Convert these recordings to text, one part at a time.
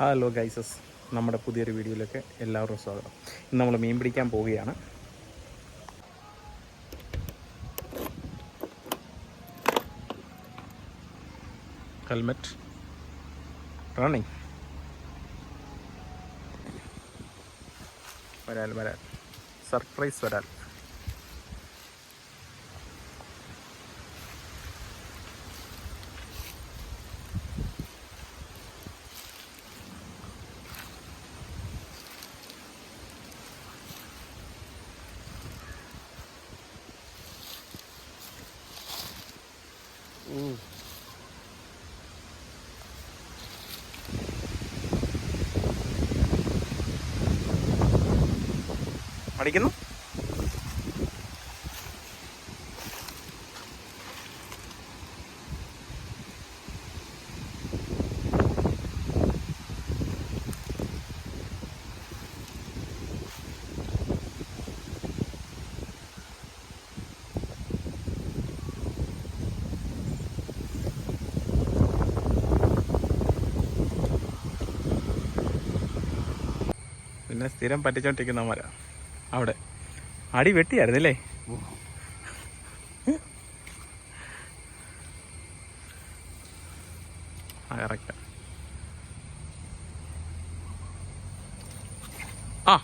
Hello ഗൈസസ് നമ്മുടെ പുതിയൊരു വീഡിയോയിലേക്ക് എല്ലാവർക്കും സ്വാഗതം. ഇന്ന് നമ്മൾ മീൻ പിടിക്കാൻ പോവുകയാണ്. ഹെൽമെറ്റ് റണ്ണിങ് വരാൽ വരാൽ. സർപ്രൈസ് വരാൽ. അടിക്കുന്നു പിന്നെ സ്ഥിരം പറ്റിച്ചോണ്ടിരിക്കുന്ന മര. അവിടെ. അടി വെട്ടിയായിരുന്നില്ലേ? ആ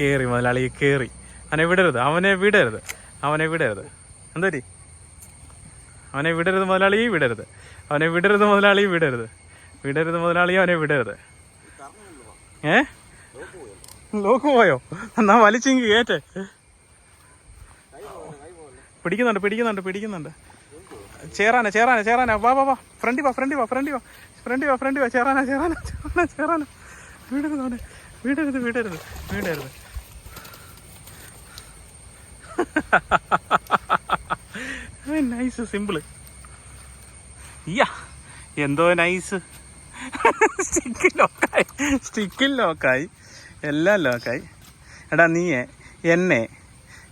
കേറി മുതലാളി കേറി. അവനെ വിടരുത് അവനെ വിടരുത് അവനെ വിടരുത്. എന്തോരി അവനെ വിടരുത് മുതലാളി വിടരുത്. അവനെ വിടരുത് മുതലാളി വിടരുത്. വിടരുത് മുതലാളി അവനെ വിടരുത്. ഏ? ലോക്ക് പോയോ എന്നാ വലിച്ചെങ്കിൽ കേറ്റെ. പിടിക്കുന്നുണ്ട് പിടിക്കുന്നുണ്ട് പിടിക്കുന്നുണ്ട്. ചേറാന ചേറാന ചേറാന. വാ വാ വാ. ഫ്രണ്ടി വാ ഫ്രണ്ടി വാ ഫ്രണ്ടി വാ. ഫ്രണ്ടി വാ ഫ്രണ്ടി വാ. ചേറാന ചേറാന ചേറാന ചേറാന. വീടരുത് അവിടെ വീടരുത് വീടരുത് വീടരുത്. നൈസ് സിമ്പിൾ എന്തോ നൈസ് സ്റ്റിക്കിൽ ലോക്കായി സ്റ്റിക്കിൽ ലോക്കായി എല്ലാം ലോക്കായി. എടാ നീയെ എന്നെ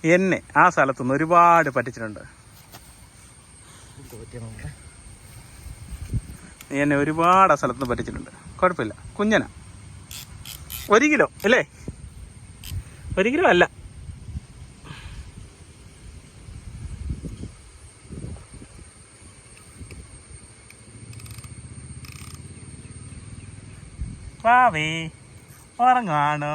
എന്നെ ആ സ്ഥലത്തുനിന്ന് ഒരുപാട് പറ്റിച്ചിട്ടുണ്ട്. എന്നെ ഒരുപാട് ആ സ്ഥലത്തുനിന്ന് പറ്റിച്ചിട്ടുണ്ട്. കുഴപ്പമില്ല. കുഞ്ഞന. ഒരു കിലോ അല്ലേ? ഒരു കിലോ അല്ല. വാവേ ഉറങ്ങാണോ.